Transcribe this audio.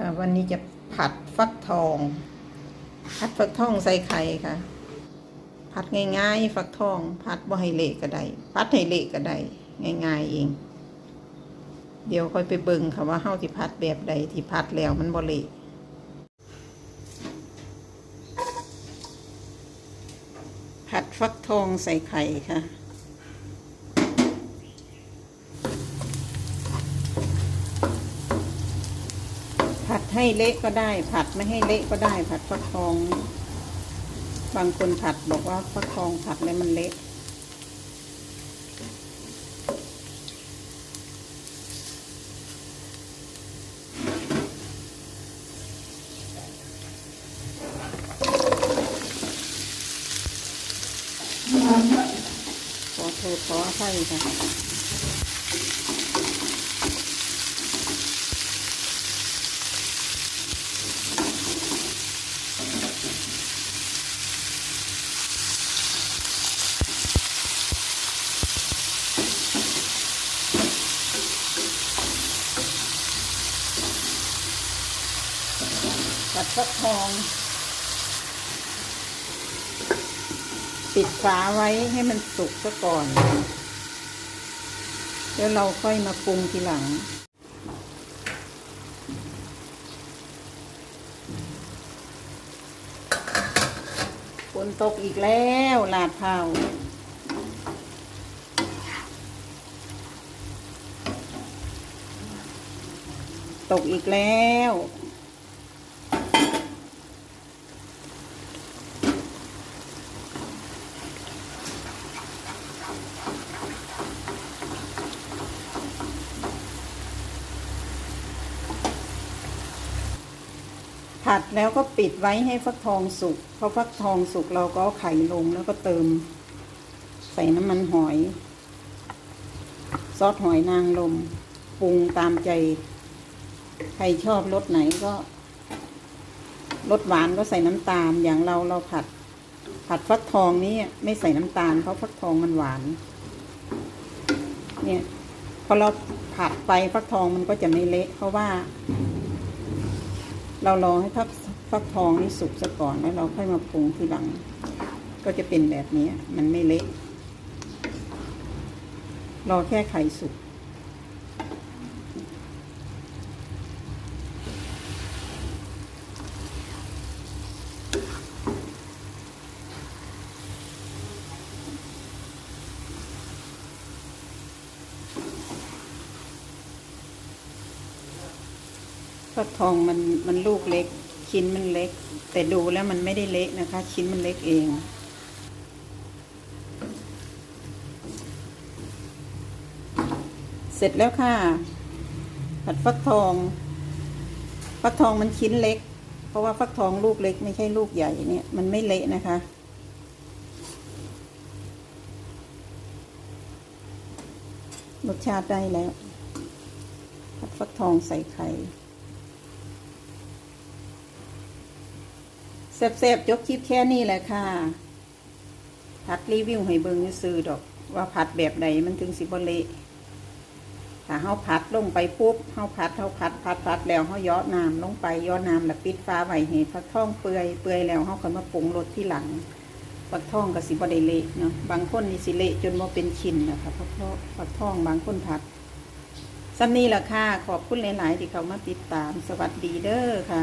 ค่ะวันนี้จะผัดฟักทอง ผัดฟักทองใส่ไข่ค่ะ ผัดง่ายๆ ฟักทอง ผัดบ่ให้เละก็ได้ผัดให้เละก็ได้ง่าย ๆ เอง เดี๋ยวค่อยไปเบิ่งค่ะว่าเฮาที่ผัดแบบใดที่ผัดแล้วมันบ่เละผัดฟักทองใส่ไข่ค่ะ ผัดให้เละก็ได้ ผัดไม่ให้เละก็ได้ ผัดฟักทอง บางคนผัดบอกว่าฟักทองผัดแล้วมันเละขอโทษขออภัยค่ะ ผัดฟักทอง ปิดฝาไว้ให้มันสุกซะก่อน แล้วเราค่อยมาปรุงทีหลัง ฝนตกอีกแล้วลาดเผาตกอีกแล้ว ผัดแล้วก็ปิดไว้ให้ฟักทองสุกพอฟักทองสุกเราก็ไข่ลงแล้วก็เติม ใส่น้ำมันหอย ซอสหอยนางรมปรุงตามใจ ใครชอบรสไหนก็รสหวานก็ใส่น้ำตาลอย่างเราเราผัด ผัดฟักทองนี้ไม่ใส่น้ำตาลเพราะฟักทองมันหวาน เนี่ยพอเราผัดไปฟักทองมันก็จะไม่เละเพราะว่า เรารอให้ฟักฟักทองนี่สุกซะก่อนแล้วเราค่อยมาปรุงทีหลัง ก็จะเป็นแบบนี้มันไม่เละรอแค่ไข่สุก ฟักทองมันมันลูกเล็ก ชิ้นมันเล็ก แต่ดูแล้วมันไม่ได้เละนะคะ ชิ้นมันเล็กเองเสร็จแล้วค่ะ ผัดฟักทอง ฟักทองมันชิ้นเล็ก เพราะว่าฟักทองลูกเล็กไม่ใช่ลูกใหญ่เนี่ยมันไม่เละนะคะ รสชาติได้แล้ว ผัดฟักทองใส่ไข่ แซ่บๆยกคลิปแค่นี้แหละค่ะพัดรีวิวให้เบิ่งซื้อดอก ว่าผัดแบบใดมันถึงสิบเละถ้าเฮาผัดลงไปปุ๊บเฮาผัดเฮาผัดผัดผัดแล้วเฮาย่อน้ำลงไปย่อน้ำแล้วปิดฟ้าไว้ให้ฟักท่องเปื่อยเปื่อยแล้วเฮาค่อยมาปรุงรสที่หลังฟักท่องก็สิบได้เละเนาะบางคนนี่สิเละจนบ่เป็นชิ้นนะคะฟักทองฟักท่องบางคนผัดสำนี้ละค่ะขอบคุณหลาย ๆ ที่เขามาติดตามสวัสดีเด้อค่ะ